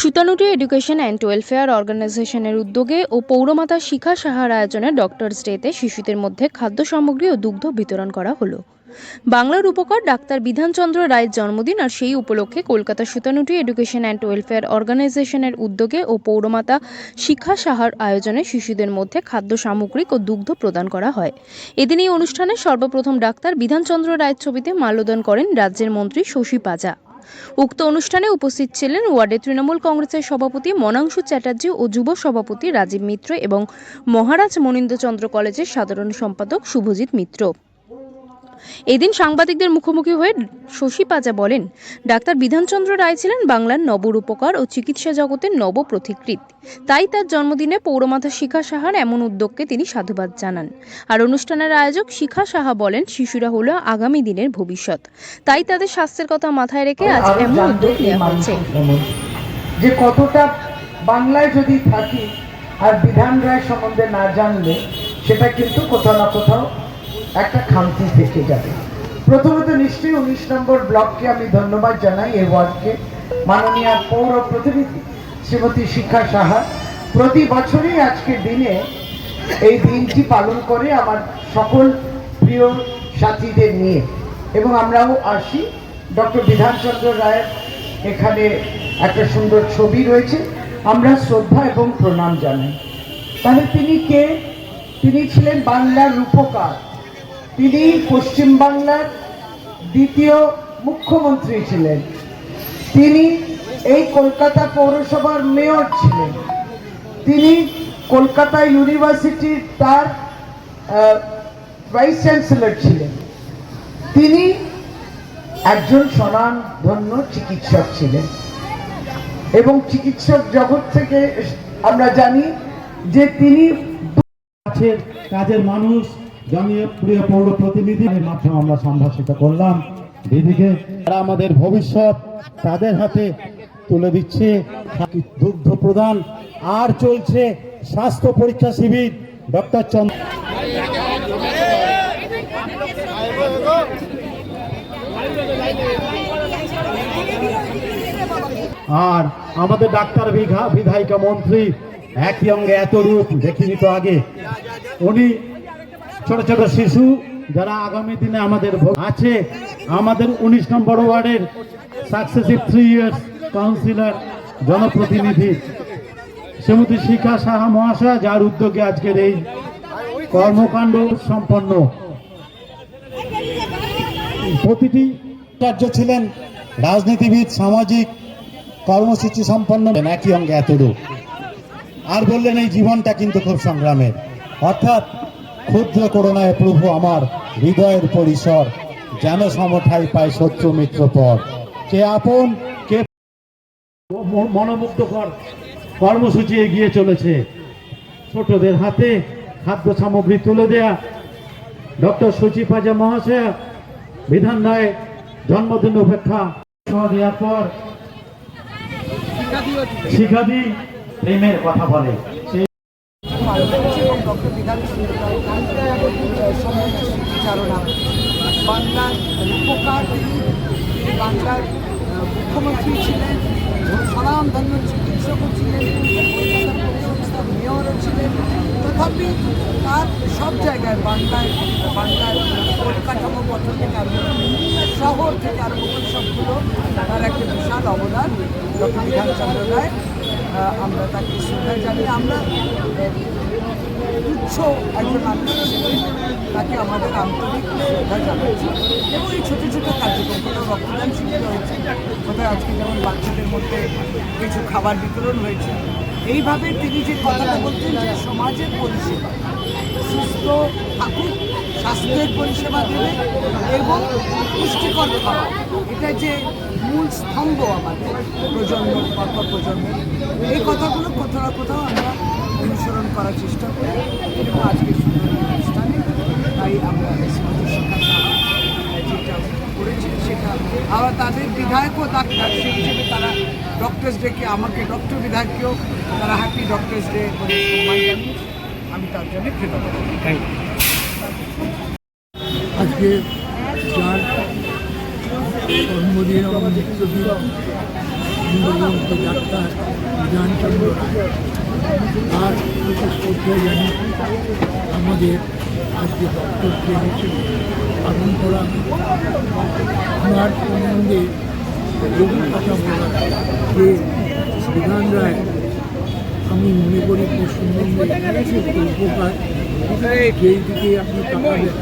Sutanuti education and welfare অর্গানাইজেশনের উদ্যোগে ও পৌরমাতা শিখা সাহার আয়োজনে ডক্টরস ডেতে শিশুদের মধ্যে খাদ্য সামগ্রী ও দুগ্ধ বিতরণ করা হলো। বাংলার উপকার ডাক্তার বিধানচন্দ্র রায়ের জন্মদিন আর সেই উপলক্ষে Kolkata Sutanuti education and welfare অর্গানাইজেশনের উদ্যোগে ও পৌরমাতা শিখা সাহার আয়োজনে শিশুদের মধ্যে খাদ্য সামগ্রিক ও দুগ্ধ প্রদান করা হয়। এদিন এই অনুষ্ঠানে সর্বপ্রথম ডাক্তার বিধানচন্দ্র রায়ের ছবিতে মাল্যদান করেন রাজ্যের মন্ত্রী শশী পাজা। উক্ত অনুষ্ঠানে উপস্থিত ছিলেন ওয়ার্ডের তৃণমূল কংগ্রেসের সভাপতি মনাংশু চ্যাটার্জি ও যুব সভাপতি রাজীব মিত্র এবং মহারাজ মনীন্দ্রচন্দ্র কলেজের সাধারণ সম্পাদক শুভজিৎ মিত্র। এদিন সাংবাদিকদের মুখোমুখি হয়ে শশী পাজা বলেন ডাক্তার বিধানচন্দ্র রায় ছিলেন বাংলার নবরূপকার ও চিকিৎসা জগতের নব নবপ্রতিকৃত। তাই তার জন্মদিনে পৌরমাতা শিখা সাহার এমন উদ্যোগকে তিনি সাধুবাদ জানান। আর অনুষ্ঠানের আয়োজক শিখা সাহা বলেন শিশুরা হলো আগামী দিনের ভবিষ্যৎ। তাই তাদের স্বাস্থ্যের কথা মাথায় রেখে আজ এমন উদ্যোগ নেওয়া হচ্ছে। যে কতটা বাংলায় যদি থাকি আর বিধান রায় সম্বন্ধে না জানলে সেটা কিন্তু কোথাও না কোথাও একটা খামতি থেকে যাবে। প্রথমত নিশ্চয়ই উনিশ নম্বর ব্লককে আমি ধন্যবাদ জানাই এই ওয়ার্ডকে। মাননীয় পৌর প্রতিনিধি শ্রীমতী শিক্ষা সাহা, প্রতি বছরই আজকের দিনে এই দিনটি পালন করে আমার সকল প্রিয় সাথীদের নিয়ে। এবং আমরাও আসি ডক্টর বিধানচন্দ্র রায়ের এখানে একটা সুন্দর ছবি রয়েছে। আমরা শ্রদ্ধা এবং প্রণাম জানাই। তাহলে তিনি কে? তিনি ছিলেন বাংলার রূপকার। তিনি পশ্চিমবাংলার দ্বিতীয় মুখ্যমন্ত্রী ছিলেন। তিনি এই কলকাতা পৌরসভার মেয়র ছিলেন। তিনি কলকাতা ইউনিভার্সিটির তার ভাইস চ্যান্সেলর ছিলেন। তিনি একজন স্বনামধন্য চিকিৎসক ছিলেন। এবং চিকিৎসক জগৎ থেকে আমরা জানি যে তিনি কাজের মানুষ জনীয় প্রিয় পৌর প্রতিনিধির মাধ্যমে আমরা সম্ভাষিত করলাম। দিদিকে তারা আমাদের ভবিষ্যৎ তাদের হাতে তুলে দিচ্ছে দুগ্ধ প্রদান। আর চলছে স্বাস্থ্য পরীক্ষা শিবির, ডক্টর চন্দ্র আর আমাদের ডাক্তার বিঘা- বিধায়িকা মন্ত্রী, একই অঙ্গে এত রূপ দেখিনি তো আগে। উনি ছোট ছোট শিশু যারা আগামী দিনে আমাদের আছে, আমাদের উনিশ নম্বর ওয়ার্ডের সাকসেসিভ থ্রি ইয়ার্স কাউন্সিলর জনপ্রতিনিধি শ্রীমতী শিখা সাহা মহাশয়, যার উদ্যোগে আজকের এই কর্মকাণ্ড সম্পন্ন। প্রতিটি কার্য ছিলেন রাজনীতিবিদ, সামাজিক কর্মসূচি সম্পন্ন। একই অঙ্গে এতটুক আর বললেন, এই জীবনটা কিন্তু খুব সংগ্রামের। অর্থাৎ ক্ষুদ্র করোনায় প্রভু আমার হৃদয়ের পরিসর, যেন সমঠাই পায় শত্রু মিত্র পর। কে আপন, কে মনোমুগ্ধকর কর্মসূচি এগিয়ে চলেছে। ছোটদের হাতে খাদ্য সামগ্রী তুলে দেয়া, ডক্টর সচিপাজা মহাশয় বিধান রায় জন্মদিন উপেক্ষা দেওয়ার পর শিখাদি প্রেমের কথা বলে। সেই বিধানচন্দ্র রায় বাংলার রূপকার তিনি বাংলার মুখ্যমন্ত্রী ছিলেন স্বনামধন্য চিকিৎসকও ছিলেন পৌরসংস্থার মেয়রও ছিলেন তথাপি তার সব জায়গায় বাংলায় বাংলার পরিকাঠামো গঠন থেকে আরম্ভ শহর থেকে আরম্ভ করে সবগুলো তার একটা বিশাল অবদান ডক্টর বিধানচন্দ্র রায় আমরা তাকে শ্রদ্ধা জানিয়ে আমরা তুচ্ছ একজন মানুষ হিসেবে তাকে আমাদের আন্তরিক শ্রদ্ধা জানাচ্ছি এবং এই ছোটো ছোটো কার্যক্রম কোথাও রক্তদান শিবির হয়েছে। কোথাও আজকে যেমন বাচ্চাদের মধ্যে কিছু খাবার বিতরণ হয়েছে, এইভাবে তিনি যে কথাটা বলতেন যে সমাজের পরিষেবা, সুস্থ থাকুক, স্বাস্থ্যের পরিষেবা দেবে এবং পুষ্টিকর খাবার, এটা যে মূল স্তম্ভ আমাদের প্রজন্ম পরপর প্রজন্ম এই কথাগুলো কোথাও না কোথাও আমরা অনুসরণ করার চেষ্টা করি। এবং আজকে সুন্দর অনুষ্ঠানে তাই আমরা যেটা করেছি সেটা আবার তাদের বিধায়কও ডাক্তার সেই হিসেবে তারা ডক্টরস ডেকে আমাকে ডক্টর বিধায়ককেও তারা হ্যাপি ডক্টরস ডে বলে সম্মান জানিয়েছে। আমি তার জন্য কৃতজ্ঞ। থ্যাংক ইউ আজকে যার জন্মদিন এবং মৃত্যুদিন ডাক্তার বিধানচন্দ্র রায়। তার শ্রদ্ধা জানিয়ে আমাদের আজকে ডক্টর ট্রেনিং পালন করা আমার সম্বন্ধে বহু কথা বলা যে বিধান রায়, আমি মনে করি পশ্চিমবঙ্গে একটি উপকার। যেই দিকে আপনি তাকাবেন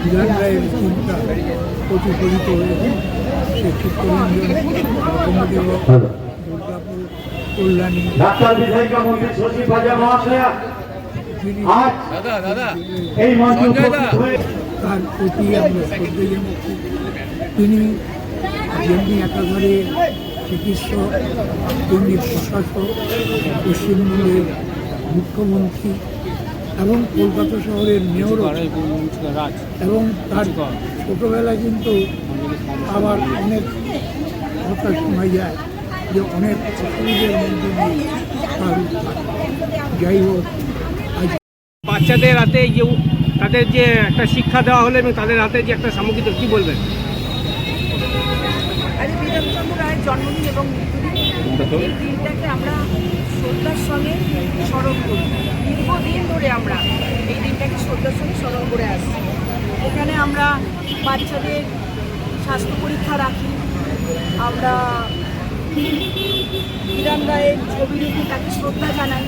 বিধান রায়ের চিন্তা প্রতিফলিত হয়েছে সে চিত্তরঞ্জন কর্মদেব দুর্গাপুর কল্যাণী। ডাক্তার বিধায়িকা মন্ত্রী শশী মহাশয়া আজ এই মঞ্চে উপস্থিত হয়ে তার প্রতি আমরা শ্রদ্ধা জানাচ্ছি তিনি যেমনি একাধারে চিকিৎসক তেমনি প্রশাসক পশ্চিমবঙ্গের মুখ্যমন্ত্রী এবং কলকাতা শহরের মেয়রও এবং তার ছোটোবেলায় কিন্তু আবার অনেক কথা শোনা যায় যে অনেক অসুবিধার মধ্যে দিয়ে তার যাই হোক আজ বাচ্চাদের হাতে যে তাদের যে একটা শিক্ষা দেওয়া হলো এবং তাদের হাতে যে একটা সামগ্রী কী বলবেন? রায়ের জন্মদিন এবং মৃত্যুদিন এই দিনটাকে আমরা শ্রদ্ধার সঙ্গে স্মরণ করি। দীর্ঘদিন ধরে আমরা এই দিনটাকে শ্রদ্ধার সঙ্গে স্মরণ করে আসছি। এখানে আমরা বাচ্চাদের স্বাস্থ্য পরীক্ষা রাখি আমরা বিধান রায়ের তাকে শ্রদ্ধা জানাই।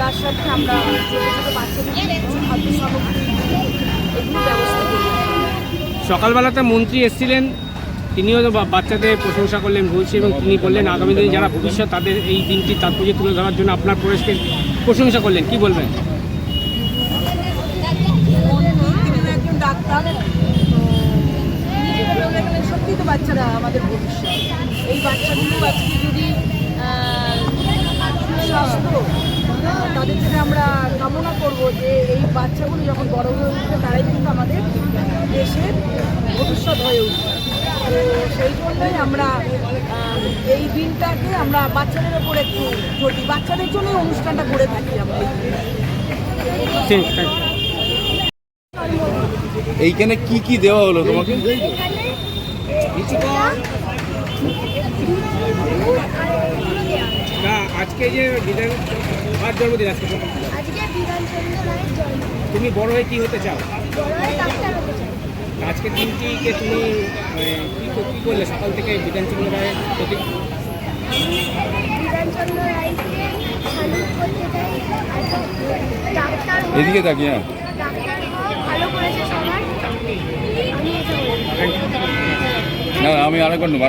তার সাথে আমরা ছোটো ছোটো বাচ্চাদের খাদ্য সামগ্রী এগুলো ব্যবস্থা করি। সকালবেলাতে মন্ত্রী এসেছিলেন তিনিও বাচ্চাদের প্রশংসা করলেন বলছি এবং তিনি বললেন আগামী দিনে যারা ভবিষ্যৎ তাদের এই দিনটি তাৎপর্য তুলে ধরার জন্য আপনার প্রবেশকে প্রশংসা করলেন। কি বলবেন? একজন ডাক্তার সত্যি তো বাচ্চারা আমাদের ভবিষ্যৎ। এই বাচ্চাগুলো আজকে যদি সুস্বাস্থ্য তাদের থেকে আমরা কামনা করব যে এই বাচ্চাগুলো যখন বড় হয়ে উঠবে তারাই কিন্তু আমাদের দেশের ভবিষ্যৎ হয়ে উঠবে। তো সেই জন্যই আমরা এই দিনটাকে আমরা বাচ্চাদের ওপর একটু যদি বাচ্চাদের জন্যই অনুষ্ঠানটা করে থাকি আমরা। ঠিক এইখানে কি কি দেওয়া হলো তোমাকে না আজকে যে বিধান আর জন্মদিন আজকে আজকে বিধানচন্দ্র রায়ের জন্ম। তুমি বড় হয়ে কি হতে চাও? আজকের দিনটিকে তুমি মানে, কি কর- কি করলে সকাল থেকে বিধানচন্দ্র রায়ের প্রতি? এদিকে তাকিয়ে হ্যাঁ। আমি না আমি আরেকবার নেব